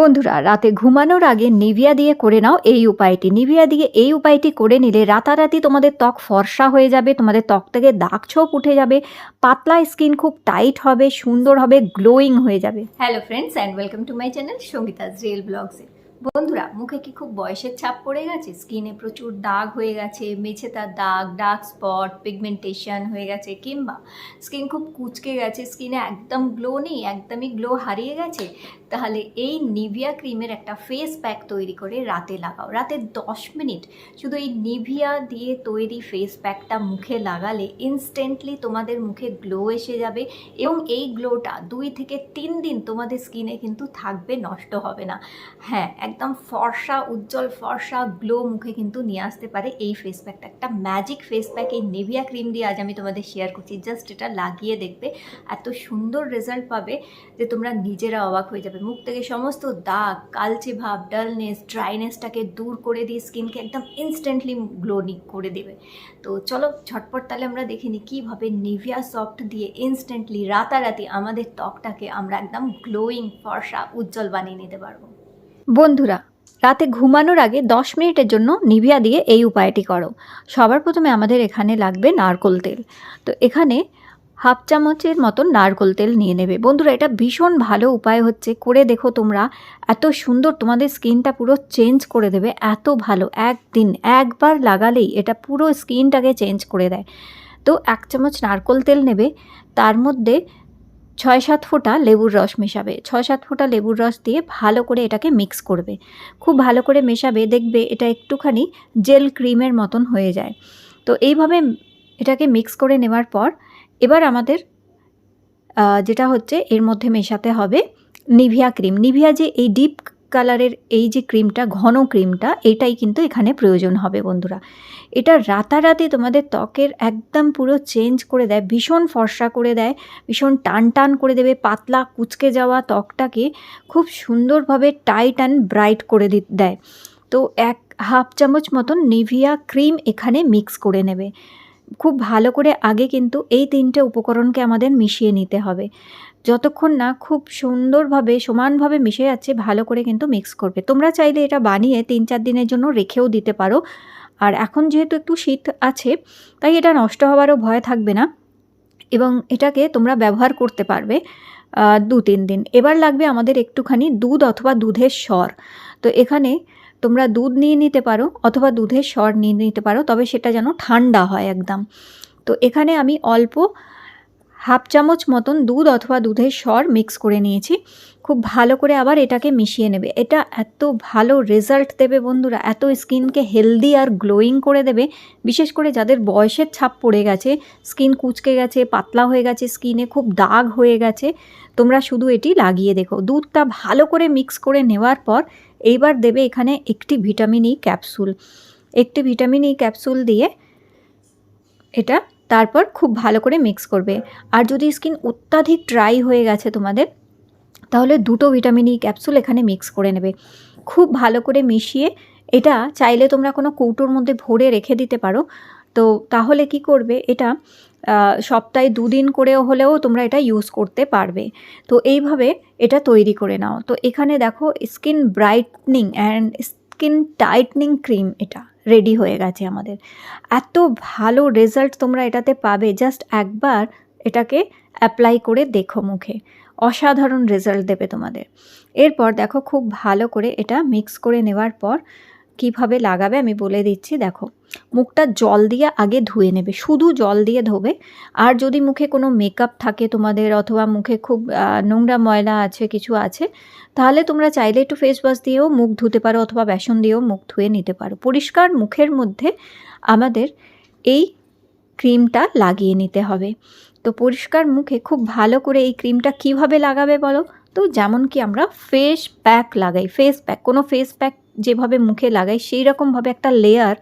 বন্ধুরা, রাতে ঘুমানোর আগে নিভিয়া দিয়ে করে নাও এই উপায়টি। নিভিয়া দিয়ে এই উপায়টি করে নিলে রাতারাতি তোমাদের ত্বক ফর্সা হয়ে যাবে, তোমাদের ত্বক থেকে দাগ ছোপ উঠে যাবে, পাতলা স্কিন খুব টাইট হবে, সুন্দর হবে, গ্লোয়িং হয়ে যাবে। Hello friends and welcome to my channel Sangeeta's real ব্লগসে বন্ধুরা, মুখে কি খুব বয়সের ছাপ পড়ে গেছে? স্কিনে প্রচুর দাগ হয়ে গেছে মেছে তার দাগ ডার্ক স্পট পিগমেন্টেশন হয়ে গেছে, কিংবা স্কিন খুব কুচকে গেছে স্কিনে একদম গ্লো নেই, একদমই গ্লো হারিয়ে গেছে, তাহলে এই নিভিয়া ক্রিমের একটা ফেস প্যাক তৈরি করে রাতে লাগাও। রাতে দশ মিনিট শুধু এই নিভিয়া দিয়ে তৈরি ফেস প্যাকটা মুখে লাগালে ইনস্ট্যান্টলি তোমাদের মুখে গ্লো এসে যাবে এবং এই গ্লোটা দুই থেকে তিন দিন তোমাদের স্কিনে কিন্তু থাকবে, নষ্ট হবে না। হ্যাঁ একদম ফর্সা, উজ্জ্বল, ফর্সা গ্লো মুখে কিন্তু নিয়ে আসতে পারে এই ফেস প্যাকটা একটা ম্যাজিক ফেস প্যাক এই নিভিয়া ক্রিম দিয়ে আজ আমি তোমাদের শেয়ার করছি। জাস্ট এটা লাগিয়ে দেখবে, এত সুন্দর রেজাল্ট পাবে যে তোমরা নিজেরা অবাক হয়ে যাবে। মুখ থেকে সমস্ত দাগ, কালচে ভাব ডালনেস ড্রাইনেসটাকে দূর করে দিয়ে স্কিনকে একদম ইনস্ট্যান্টলি গ্লোনি করে দেবে। তো চলো, ঝটপট তাহলে আমরা দেখিনি কীভাবে নিভিয়া সফট দিয়ে ইনস্ট্যান্টলি রাতারাতি আমাদের ত্বকটাকে আমরা একদম গ্লোয়িং ফর্সা, উজ্জ্বল বানিয়ে নিতে পারব। বন্ধুরা, রাতে ঘুমানোর আগে দশ মিনিটের জন্য নিভিয়া দিয়ে এই উপায়টি করো। সবার প্রথমে আমাদের এখানে লাগবে নারকোল তেল। তো এখানে হাফ চামচের মতন নারকোল তেল নিয়ে নেবে। বন্ধুরা, এটা ভীষণ ভালো উপায় হচ্ছে। করে দেখো তোমরা, এত সুন্দর তোমাদের স্কিনটা পুরো চেঞ্জ করে দেবে, এত ভালো। একদিন, একবার লাগালেই এটা পুরো স্কিনটাকে চেঞ্জ করে দেয়। তো এক চামচ নারকোল তেল নেবে, তার মধ্যে ছয় সাত ফোঁটা লেবুর রস মেশাবে। ছয় সাত ফোঁটা লেবুর রস দিয়ে ভালো করে এটাকে মিক্স করবে। খুব ভালো করে মেশাবে, দেখবে এটা একটুখানি জেল ক্রিমের মতন হয়ে যায়। তো এইভাবে এটাকে মিক্স করে নেওয়ার পর এবার আমাদের যেটা হচ্ছে এর মধ্যে মেশাতে হবে নিভিয়া ক্রিম। নিভিয়া যে এই ডিপ কালারের এই যে ক্রিমটা, ঘন ক্রিমটা, এটাই কিন্তু এখানে প্রয়োজন হবে বন্ধুরা। এটা রাতারাতি তোমাদের ত্বকের একদম পুরো চেঞ্জ করে দেয়, ভীষণ ফর্সা করে দেয়, ভীষণ টান টান করে দেবে, পাতলা কুচকে যাওয়া ত্বকটাকে খুব সুন্দরভাবে টাইট অ্যান্ড ব্রাইট করে দেয়। তো এক হাফ চামচ মতন নিভিয়া ক্রিম এখানে মিক্স করে নেবে। খুব ভালো করে আগে কিন্তু এই তিনটে উপকরণকে আমাদের মিশিয়ে নিতে হবে। যতক্ষণ না খুব সুন্দরভাবে, সমানভাবে মিশে যাচ্ছে, ভালো করে কিন্তু মিক্স করবে। তোমরা চাইলে এটা বানিয়ে তিন চার দিনের জন্য রেখেও দিতে পারো। আর এখন যেহেতু একটু শীত আছে, তাই এটা নষ্ট হওয়ারও ভয় থাকবে না। এবং এটাকে তোমরা ব্যবহার করতে পারবে দু তিন দিন। এবার লাগবে আমাদের একটুখানি দুধ অথবা দুধের স্বর তো এখানে তোমরা দুধ নিয়ে নিতে পারো অথবা দুধের স্বর নিয়ে নিতে পারো, তবে সেটা যেন ঠান্ডা হয় একদম। তো এখানে আমি অল্প হাফ চামচ মতন দুধ অথবা দুধের স্বর মিক্স করে নিয়েছি। খুব ভালো করে আবার এটাকে মিশিয়ে নেবে। এটা এত ভালো রেজাল্ট দেবে বন্ধুরা, এত স্কিনকে হেলদি আর গ্লোয়িং করে দেবে। বিশেষ করে যাদের বয়সের ছাপ পড়ে গেছে, স্কিন কুচকে গেছে, পাতলা হয়ে গেছে, স্কিনে খুব দাগ হয়ে গেছে, তোমরা শুধু এটি লাগিয়ে দেখো। দুধটা ভালো করে মিক্স করে নেওয়ার পর এইবার দেবে এখানে একটি ভিটামিন ই ক্যাপসুল। একটি ভিটামিন ই ক্যাপসুল দিয়ে এটা তারপর খুব ভালো করে মিক্স করবে। আর যদি স্কিন অত্যাধিক ড্রাই হয়ে গেছে তোমাদের, তাহলে দুটো ভিটামিন ই ক্যাপসুল এখানে মিক্স করে নেবে। খুব ভালো করে মিশিয়ে এটা চাইলে তোমরা কোনো কৌটোর মধ্যে ভরে রেখে দিতে পারো। তো তাহলে কি করবে? এটা সপ্তাহে দুদিন করেও হলেও তোমরা এটা ইউজ করতে পারবে। তো এইভাবে এটা তৈরি করে নাও। তো এখানে দেখো skin brightening and skin tightening cream এটা রেডি হয়ে গেছে আমাদের। এত ভালো রেজাল্ট তোমরা এটাতে পাবে। জাস্ট একবার এটাকে অ্যাপ্লাই করে দেখো মুখে। অসাধারণ রেজাল্ট দেবে তোমাদের। এরপর দেখো, খুব ভালো করে এটা মিক্স করে নেওয়ার পর কীভাবে লাগাবে আমি বলে দিচ্ছি, দেখো। মুখটা জল দিয়ে আগে ধুয়ে নেবে, শুধু জল দিয়ে ধোবে। আর যদি মুখে কোনো মেকআপ থাকে তোমাদের অথবা মুখে খুব নোংরা ময়লা আছে, কিছু আছে, তাহলে তোমরা চাইলে একটু ফেস ওয়াশ দিয়েও মুখ ধুতে পারো অথবা বেসন দিয়েও মুখ ধুয়ে নিতে পারো। পরিষ্কার মুখের মধ্যে আমাদের এই ক্রিমটা লাগিয়ে নিতে হবে। তো পরিষ্কার মুখে খুব ভালো করে এই ক্রিমটা কীভাবে লাগাবে বলো? তো যেমন কি আমরা ফেস প্যাক লাগাই ফেস প্যাক কোনো ফেস প্যাক যেভাবে মুখে লাগাই, সেই রকমভাবে একটা লেয়ার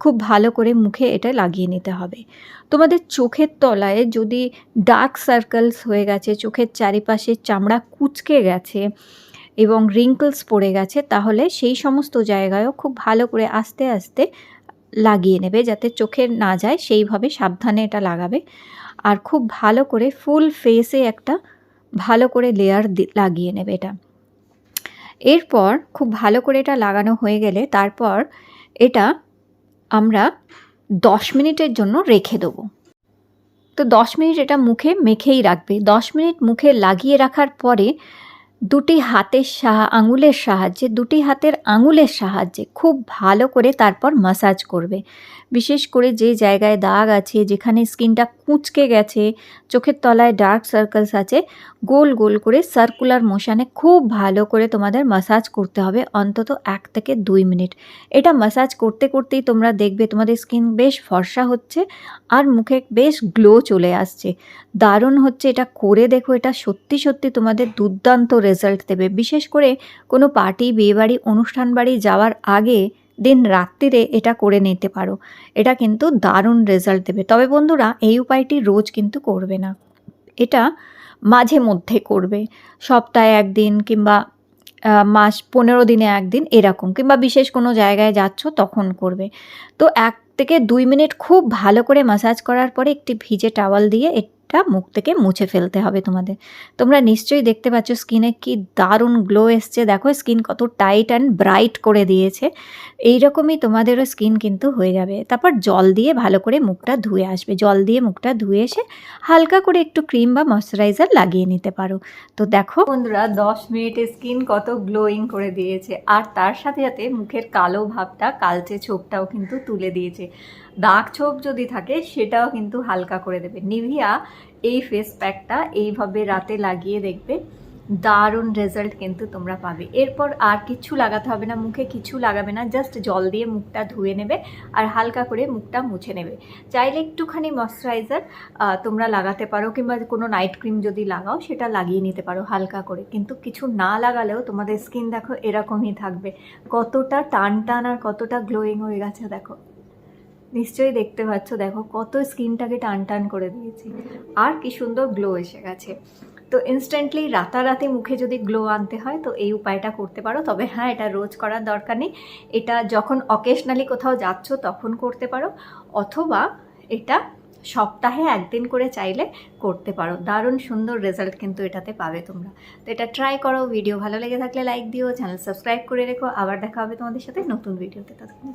খুব ভালো করে মুখে এটা লাগিয়ে নিতে হবে। তোমাদের চোখের তলায় যদি ডার্ক সার্কেলস হয়ে গেছে, চোখের চারিপাশে চামড়া কুচকে গেছে এবং রিঙ্কলস পড়ে গেছে, তাহলে সেই সমস্ত জায়গায়ও খুব ভালো করে আস্তে আস্তে লাগিয়ে নেবে যাতে চোখে না যায়, সেইভাবে সাবধানে এটা লাগাবে। আর খুব ভালো করে ফুল ফেসে একটা ভালো করে লেয়ার লাগিয়ে নেবে এটা। এরপর খুব ভালো করে এটা লাগানো হয়ে গেলে তারপর এটা আমরা দশ মিনিটের জন্য রেখে দেবো। তো দশ মিনিট এটা মুখে মেখেই রাখবে। দশ মিনিট মুখে লাগিয়ে রাখার পরে দুটি হাতের সাহা, আঙুলের সাহায্যে, দুটি হাতের আঙুলের সাহায্যে খুব ভালো করে তারপর মাসাজ করবে। বিশেষ করে যে জায়গায় দাগ আছে, যেখানে স্কিনটা কুঁচকে গেছে, চোখের তলায় ডার্ক সার্কেলস আছে, গোল গোল করে সার্কুলার মোশানে খুব ভালো করে তোমাদের মাসাজ করতে হবে অন্তত এক থেকে দুই মিনিট। এটা মাসাজ করতে করতেই তোমরা দেখবে তোমাদের স্কিন বেশ ফর্সা হচ্ছে আর মুখে বেশ গ্লো চলে আসছে। দারুণ হচ্ছে এটা করে দেখো, এটা সত্যি সত্যি তোমাদের দুর্দান্ত রেজাল্ট দেবে। বিশেষ করে কোনো পার্টি বিয়েবাড়ি অনুষ্ঠান বাড়ি যাওয়ার আগে দিন রাত্রিরে এটা করে নিতে পারো। এটা কিন্তু দারুণ রেজাল্ট দেবে। তবে বন্ধুরা, এই উপায়টি রোজ কিন্তু করবে না। এটা মাঝে মধ্যে করবে। সপ্তাহে একদিন কিংবা মাস পনেরো দিনে একদিন এরকম কিংবা বিশেষ কোনো জায়গায় যাচ্ছ তখন করবে। তো এক থেকে দুই মিনিট খুব ভালো করে মাসাজ করার পরে একটি ভিজে টাওয়াল দিয়ে এটা মুখ থেকে মুছে ফেলতে হবে তোমাদের। তোমরা নিশ্চয়ই দেখতে পাচ্ছ স্কিনে কি দারুণ গ্লো এসছে। দেখো স্কিন কত টাইট অ্যান্ড ব্রাইট করে দিয়েছে। এই রকমই তোমাদেরও স্কিন কিন্তু হয়ে যাবে। তারপর জল দিয়ে ভালো করে মুখটা ধুয়ে আসবে। জল দিয়ে মুখটা ধুয়ে এসে হালকা করে একটু ক্রিম বা ময়শ্চারাইজার লাগিয়ে নিতে পারো। তো দেখো বন্ধুরা, দশ মিনিটে স্কিন কত গ্লোয়িং করে দিয়েছে। আর তার সাথে সাথে মুখের কালো ভাবটা, কালচে ছোপটাও কিন্তু তুলে দিয়েছে। দাগ ছোপ যদি থাকে, সেটাও কিন্তু হালকা করে দেবে। নিভিয়া এই ফেস প্যাকটা এইভাবে রাতে লাগিয়ে দেখবে, দারুণ রেজাল্ট কিন্তু তোমরা পাবে। এরপর আর কিছু লাগাতে হবে না, মুখে কিছু লাগাবে না জাস্ট জল দিয়ে মুখটা ধুয়ে নেবে আর হালকা করে মুখটা মুছে নেবে। চাইলে একটুখানি ময়শ্চারাইজার তোমরা লাগাতে পারো কিংবা কোনো নাইট ক্রিম যদি লাগাও, সেটা লাগিয়ে নিতে পারো হালকা করে। কিন্তু কিছু না লাগালেও তোমাদের স্কিন দেখো এরকমই থাকবে। কতটা টান টান আর কতটা গ্লোয়িং হয়ে গেছে দেখো। নিশ্চয়ই দেখতে পাচ্ছ, দেখো কত স্কিনটাকে টান টান করে দিয়েছি। আর কি সুন্দর গ্লো এসে গেছে। তো ইনস্ট্যান্টলি রাতারাতি মুখে যদি গ্লো আনতে হয়, তো এই উপায়টা করতে পারো। তবে হ্যাঁ এটা রোজ করার দরকার নেই। এটা যখন অকেশনালি কোথাও যাচ্ছ, তখন করতে পারো। অথবা এটা সপ্তাহে একদিন করে চাইলে করতে পারো। দারুণ সুন্দর রেজাল্ট কিন্তু এটাতে পাবে তোমরা। তো এটা ট্রাই করো ভিডিও ভালো লেগে থাকলে লাইক দিও চ্যানেল সাবস্ক্রাইব করে রেখো। আবার দেখা হবে তোমাদের সাথে নতুন ভিডিওতে ততক্ষণ